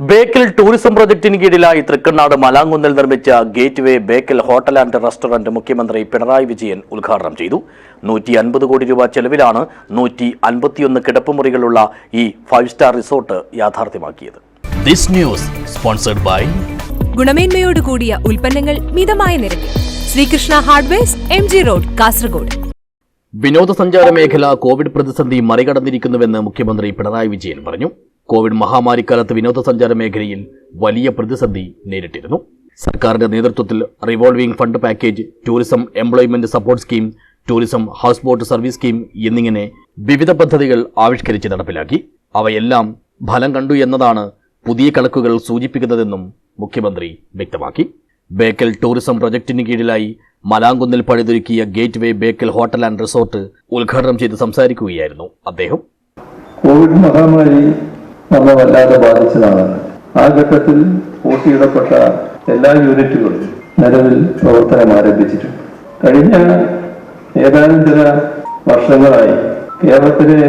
Bekal tourism പ്രൊജക്ടിന് കീഴിലായി തൃക്കണ്ണാട് മലാങ്കുന്നിൽ നിർമ്മിച്ച gateway Bekal hotel and restaurant മുഖ്യമന്ത്രി പിണറായി വിജയൻ ഉദ്ഘാടനം ചെയ്തു. നൂറ്റി അൻപത് കോടി രൂപ ചെലവിലാണ് നൂറ്റി അൻപത്തിയൊന്ന് കിടപ്പുമുറികളുള്ള ഈ ഫൈവ് സ്റ്റാർ റിസോർട്ട് യാഥാർത്ഥ്യമാക്കിയത്. ദിസ് ന്യൂസ് സ്പോൺസർഡ് ബൈ ഗുണമേന്മയോട് കൂടിയ ഉൽപ്പന്നങ്ങൾ മിതമായ നിരക്കിൽ. Sreekrishna hardware M G road Kasaragod. വിനോദസഞ്ചാര മേഖല കോവിഡ് പ്രതിസന്ധി മറികടന്നിരിക്കുന്നുവെന്ന് മുഖ്യമന്ത്രി പിണറായി വിജയൻ പറഞ്ഞു. കോവിഡ് മഹാമാരിക്കാലത്ത് വിനോദസഞ്ചാര മേഖലയിൽ വലിയ പ്രതിസന്ധി നേരിട്ടിരുന്നു. സർക്കാരിന്റെ നേതൃത്വത്തിൽ revolving fund package tourism employment support scheme tourism house boat service scheme എന്നിങ്ങനെ വിവിധ പദ്ധതികൾ ആവിഷ്കരിച്ച് നടപ്പിലാക്കി. അവയെല്ലാം ഫലം കണ്ടു എന്നതാണ് പുതിയ കണക്കുകൾ സൂചിപ്പിക്കുന്നതെന്നും മുഖ്യമന്ത്രി വ്യക്തമാക്കി. ബേക്കൽ ടൂറിസം പ്രൊജക്ടിന് കീഴിലായി മലാങ്കുന്നിൽ പണിതൊരുക്കിയ gateway Bekal hotel and resort ഉദ്ഘാടനം ചെയ്ത് സംസാരിക്കുകയായിരുന്നു അദ്ദേഹം. കോവിഡ് മഹാമാരി നമ്മെ വല്ലാതെ ബാധിച്ചതാണ്. ആ ഘട്ടത്തിൽ പൂട്ടിയിടപ്പെട്ട എല്ലാ യൂണിറ്റുകളും നിലവിൽ പ്രവർത്തനം ആരംഭിച്ചിട്ടുണ്ട്. കഴിഞ്ഞ ഏതാനും ചില വർഷങ്ങളായി കേരളത്തിലെ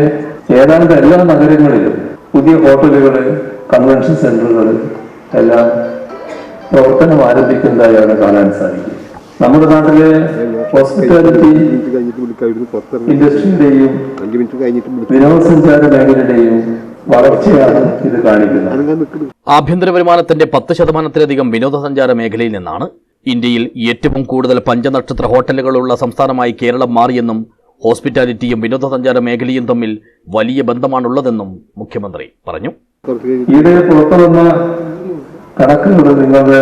ഏതാണ്ട് എല്ലാ നഗരങ്ങളിലും പുതിയ ഹോട്ടലുകൾ കൺവെൻഷൻ സെന്ററുകൾ എല്ലാം പ്രവർത്തനം ആരംഭിക്കുന്നതായാണ് കാണാൻ സാധിക്കുന്നത്. നമ്മുടെ നാട്ടിലെ ഹോസ്പിറ്റാലിറ്റി ഇൻഡസ്ട്രിയുടെയും വിനോദസഞ്ചാര മേഖലയുടെയും വളർച്ചയാണ് ഇത് കാണിക്കുന്നത്. ആഭ്യന്തര വരുമാനത്തിന്റെ പത്ത് ശതമാനത്തിലധികം വിനോദസഞ്ചാര മേഖലയിൽ നിന്നാണ് ഇന്ത്യയിൽ ഏറ്റവും കൂടുതൽ പഞ്ചനക്ഷത്ര ഹോട്ടലുകളുള്ള സംസ്ഥാനമായി കേരളം മാറിയെന്നും ഹോസ്പിറ്റാലിറ്റിയും വിനോദസഞ്ചാര മേഖലയും തമ്മിൽ വലിയ ബന്ധമാണുള്ളതെന്നും മുഖ്യമന്ത്രി പറഞ്ഞു. ഇത് പുറത്തു വന്ന കണക്കുകൾ നിങ്ങളുടെ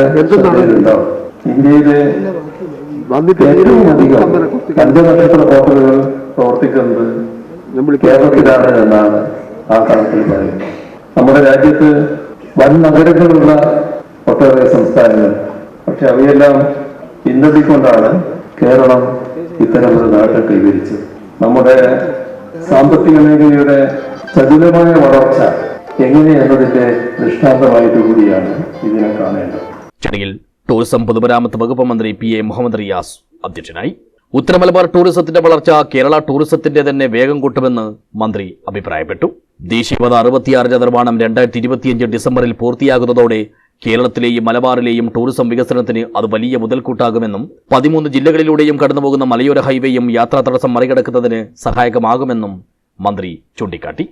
ഇന്ത്യയിലെ ഏറ്റവും അധികം പഞ്ചനക്ഷത്ര ഹോട്ടലുകൾ പ്രവർത്തിക്കുന്നത് കേരളത്തിലാണ് എന്നാണ്. ആ കണക്കിൽ പറയും നമ്മുടെ രാജ്യത്ത് വൻ നഗരങ്ങളുള്ള ഒട്ടേറെ സംസ്ഥാനങ്ങൾ. പക്ഷെ അവയെല്ലാം പിന്തള്ളിക്കൊണ്ടാണ് കേരളം ഇത്തരമൊരു നേട്ടം കൈവരിച്ചത്. നമ്മുടെ സാമ്പത്തിക മേഖലയുടെ ചതുരമായ വളർച്ച എങ്ങനെയെന്നതിന്റെ ദൃഷ്ടാന്തമായിട്ട് കൂടിയാണ് ഇതിനെ കാണേണ്ടത്. ചടങ്ങിൽ ടൂറിസം പൊതുമരാമത്ത് വകുപ്പ് മന്ത്രി പി എ മുഹമ്മദ് റിയാസ് അധ്യക്ഷനായി. ഉത്തരമലബാർ ടൂറിസത്തിന്റെ വളർച്ച കേരള ടൂറിസത്തിന്റെ തന്നെ വേഗം കൂട്ടുമെന്ന് മന്ത്രി അഭിപ്രായപ്പെട്ടു. ദേശീയപാത അറുപത്തിയാറിന്റെ നിർമ്മാണം രണ്ടായിരത്തി ഇരുപത്തിയഞ്ച് ഡിസംബറിൽ പൂർത്തിയാകുന്നതോടെ കേരളത്തിലെയും മലബാറിലെയും ടൂറിസം വികസനത്തിന് അത് വലിയ മുതൽക്കൂട്ടാകുമെന്നും പതിമൂന്ന് ജില്ലകളിലൂടെയും കടന്നുപോകുന്ന മലയോര ഹൈവേയും യാത്രാ തടസ്സം മറികടക്കുന്നതിന് സഹായകമാകുമെന്നും മന്ത്രി ചൂണ്ടിക്കാട്ടി.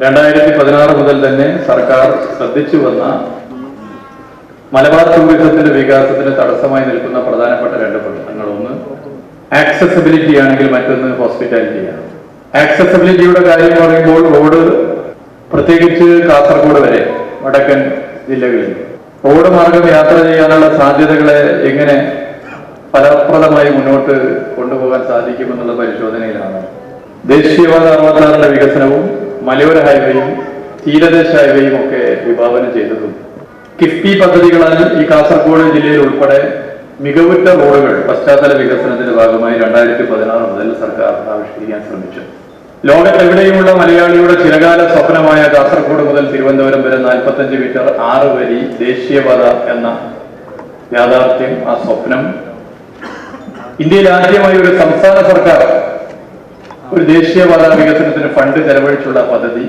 രണ്ടായിരത്തി പതിനാറ് മുതൽ തന്നെ സർക്കാർ ശ്രദ്ധിച്ചു വന്ന മലബാർ ടൂറിസത്തിന്റെ വികാസത്തിന് തടസ്സമായി നിൽക്കുന്ന പ്രധാനപ്പെട്ട രണ്ട് പ്രശ്നങ്ങൾ ഒന്ന് ആക്സസിബിലിറ്റി ആണെങ്കിൽ മറ്റൊന്ന് ഹോസ്പിറ്റാലിറ്റിയാണ് ആക്സസിബിലിറ്റിയുടെ കാര്യം പറയുമ്പോൾ റോഡ് പ്രത്യേകിച്ച് കാസർഗോഡ് വരെ വടക്കൻ ജില്ലകളിൽ. റോഡ് മാർഗം യാത്ര ചെയ്യാനുള്ള സാധ്യതകളെ എങ്ങനെ ഫലപ്രദമായി മുന്നോട്ട് കൊണ്ടുപോകാൻ സാധിക്കുമെന്നുള്ള പരിശോധനയിലാണ്. ദേശീയപാത അറുപത്താറിന്റെ വികസനവും മലയോര ഹൈവേയും തീരദേശ ഹൈവേയും ഒക്കെ വിഭാവനം ചെയ്തതും. കിഫ്ബി പദ്ധതികളാൽ ഈ കാസർഗോഡ് ജില്ലയിൽ ഉൾപ്പെടെ മികവുറ്റ റോഡുകൾ പശ്ചാത്തല വികസനത്തിന്റെ ഭാഗമായി രണ്ടായിരത്തി പതിനാറ് മുതൽ സർക്കാർ ആവിഷ്കരിക്കാൻ ശ്രമിച്ചു. ലോകത്തെവിടെയുമുള്ള മലയാളിയുടെ ചിരകാല സ്വപ്നമായ കാസർഗോഡ് മുതൽ തിരുവനന്തപുരം വരെ നാൽപ്പത്തഞ്ച് മീറ്റർ ആറ് വരി ദേശീയപാത എന്ന യാഥാർത്ഥ്യം ആ സ്വപ്നം. ഇന്ത്യയിൽ ആദ്യമായി ഒരു സംസ്ഥാന സർക്കാർ ഒരു ദേശീയപാത വികസനത്തിന് ഫണ്ട് ചെലവഴിച്ചുള്ള പദ്ധതി.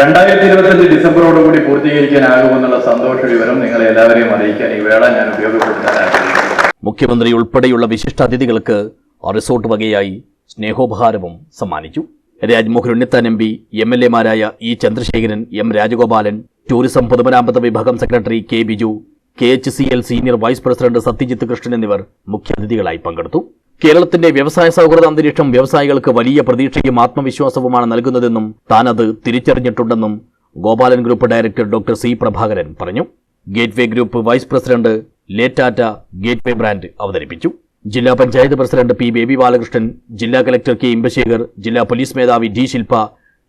രണ്ടായിരത്തി ഇരുപത്തഞ്ച് ഡിസംബറോടുകൂടി പൂർത്തീകരിക്കാനാകുമെന്നുള്ള സന്തോഷ വിവരം നിങ്ങളെ എല്ലാവരെയും അറിയിക്കാൻ ഈ വേള ഞാൻ ഉപയോഗപ്പെടുത്താൻ ആഗ്രഹിക്കുന്നു. മുഖ്യമന്ത്രി ഉൾപ്പെടെയുള്ള വിശിഷ്ടാതിഥികൾക്ക് റിസോർട്ട് വകയായി സ്നേഹോപഹാരവും സമ്മാനിച്ചു. Rajmohan Unnithan M P M L എമാരായ E Chandrasekharan M Rajagopalan tourism പൊതുമരാമത്ത് വിഭാഗം secretary K Biju K H C L senior vice president Satyajith Krishnan എന്നിവർ മുഖ്യാതിഥികളായി പങ്കെടുത്തു. കേരളത്തിന്റെ വ്യവസായ സൗഹൃദ അന്തരീക്ഷം വ്യവസായികൾക്ക് വലിയ പ്രതീക്ഷയും ആത്മവിശ്വാസവുമാണ് നൽകുന്നതെന്നും താൻ അത് തിരിച്ചറിഞ്ഞിട്ടുണ്ടെന്നും Gopalan group director doctor C Prabhakaran പറഞ്ഞു. ഗേറ്റ്വേ ഗ്രൂപ്പ് വൈസ് പ്രസിഡന്റ് ലേറ്റാറ്റ ഗേറ്റ്വേ ബ്രാൻഡ് അവതരിപ്പിച്ചു. ജില്ലാ പഞ്ചായത്ത് പ്രസിഡന്റ് പി ബേബി ബാലകൃഷ്ണൻ ജില്ലാ കലക്ടർ കെ ഇമ്പശേഖർ ജില്ലാ പോലീസ് മേധാവി D Shilpa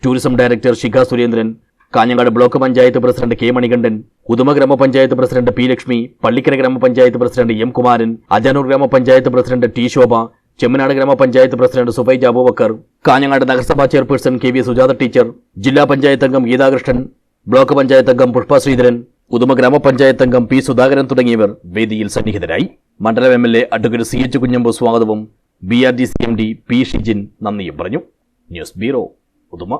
tourism director Shikha Surendran Kanhangad block panchayat president K Manikandan Uduma ഗ്രാമപഞ്ചായത്ത് പ്രസിഡന്റ് പി ലക്ഷ്മി പള്ളിക്കര ഗ്രാമപഞ്ചായത്ത് president M Kumaran Ajanur ഗ്രാമപഞ്ചായത്ത് പ്രസിഡന്റ് ടി ശോഭ ചെമ്മനാട് ഗ്രാമപഞ്ചായത്ത് പ്രസിഡന്റ് സുബൈജ് അബൂബക്കർ കാഞ്ഞങ്ങാട് നഗരസഭാ chairperson K V Sujatha teacher ജില്ലാ പഞ്ചായത്ത് അംഗം ഗീതാകൃഷ്ണൻ ബ്ലോക്ക് പഞ്ചായത്ത് അംഗം പുഷ്പ ശ്രീധരൻ ഉദുമ ഗ്രാമപഞ്ചായത്ത് അംഗം പി സുധാകരൻ തുടങ്ങിയവർ വേദിയിൽ സന്നിഹിതരായി. മണ്ഡലം M L A advocate C H Kunhambu സ്വാഗതവും. B R D C M D P Shijin നന്ദിയും പറഞ്ഞു. News bureau Uduma